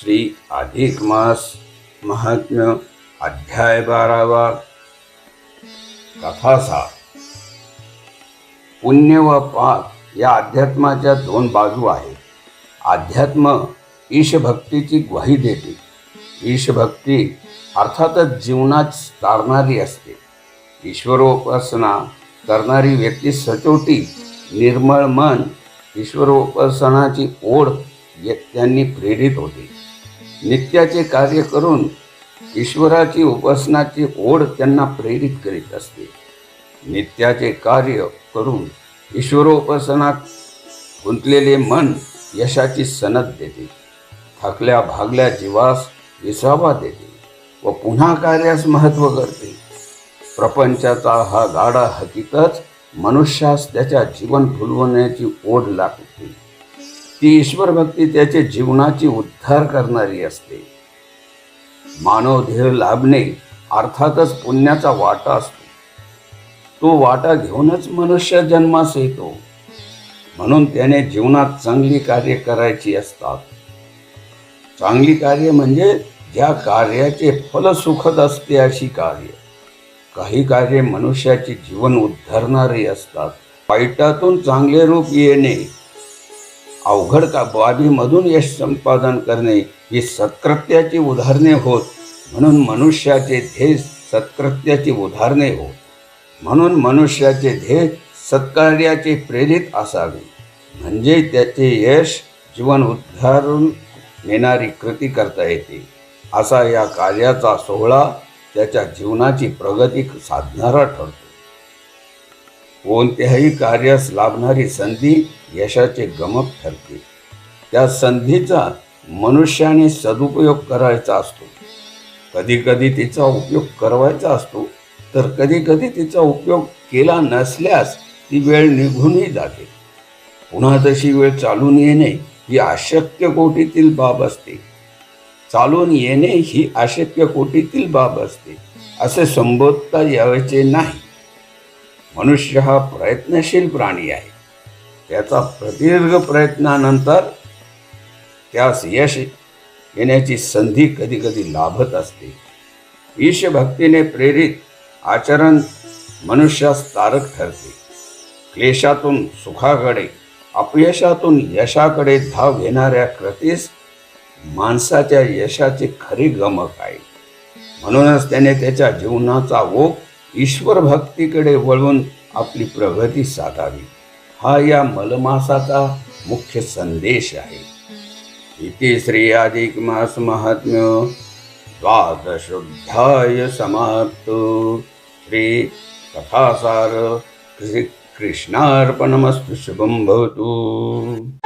श्री अधिक मास महात्म्य अध्याय बारावा. कथासा पुण्य व पाप या अध्यात्माच्या दोन बाजू आहेत. अध्यात्म ईशभक्तीची ग्वाही देते. ईशभक्ती अर्थातच जीवनात तारणारी असते. ईश्वरोपासना करणारी व्यक्ती सचोटी निर्मळ मन ईश्वरोपासनाची ओढ त्यांनी प्रेरित होते. नित्याचे कार्य करून ईश्वराची उपासनाची ओढ त्यांना प्रेरित करीत असते. नित्याचे कार्य करून ईश्वरोपासनात गुंतलेले मन यशाची सनद देते. थकल्या भागल्या जीवास विसावा देते व पुन्हा कार्यास महत्त्व करते. प्रपंचाचा हा गाडा हकीकत मनुष्यास त्याच्या जीवन फुलवण्याची ओढ लागते ती ईश्वर भक्ती त्याचे जीवनाची उद्धार करणारी असते. मानव ध्येय लाभणे अर्थातच पुण्याचा वाटा असतो. तो वाटा घेऊनच मनुष्य जन्मास येतो. म्हणून त्याने जीवनात चांगली कार्य करायची असतात. चांगली कार्य म्हणजे ज्या कार्याचे फल सुखद असते अशी कार्य. काही कार्य मनुष्याचे जीवन उद्धारणारी असतात. वाईटातून चांगले रूप येणे अवघड का बाबीमधून यश संपादन करणे ही सत्कृत्याची उदाहरणे होत. म्हणून मनुष्याचे ध्येय सत्कृत्याची उदाहरणे होत. म्हणून मनुष्याचे ध्येय सत्कार्याचे प्रेरित असावे. म्हणजे त्याचे यश जीवन उद्धारून नेणारी कृती करता येते. असा या कार्याचा सोहळा त्याच्या जीवनाची प्रगती साधणारा ठरतो. कोणत्याही कार्यास लाभणारी संधी यशाचे गमक ठरते. त्या संधीचा मनुष्याने सदुपयोग करायचा असतो. कधीकधी तिचा उपयोग करवायचा असतो तर कधीकधी तिचा उपयोग केला नसल्यास ती वेळ निघूनही जाते. पुन्हा तशी वेळ चालून येणे ही अशक्य कोटीतील बाब असते. चालून येणे ही अशक्य कोटीतील बाब असते. असे संबोधता यायचे नाही. मनुष्य हा प्रयत्नशील प्राणी आहे. त्याचा प्रदीर्घ प्रयत्नानंतर त्यास यश येण्याची संधी कधी कधी लाभत असते. ईशभक्तीने प्रेरित आचरण मनुष्यास तारक ठरते. क्लेशातून सुखाकडे अपयशातून यशाकडे धाव घेणाऱ्या कृतीस माणसाच्या यशाची खरी गमक आहे. म्हणूनच त्याने त्याच्या जीवनाचा ओघ ईश्वर भक्तीकडे वळवून आपली प्रगती साधावी. हा या मलमासाचा मुख्य संदेश आहे. इति श्री अधिक मास महात्म्य द्वादशोध्याय समाप्त. श्री कथासार श्री कृष्णार्पणमस्तु शुभं भवतु.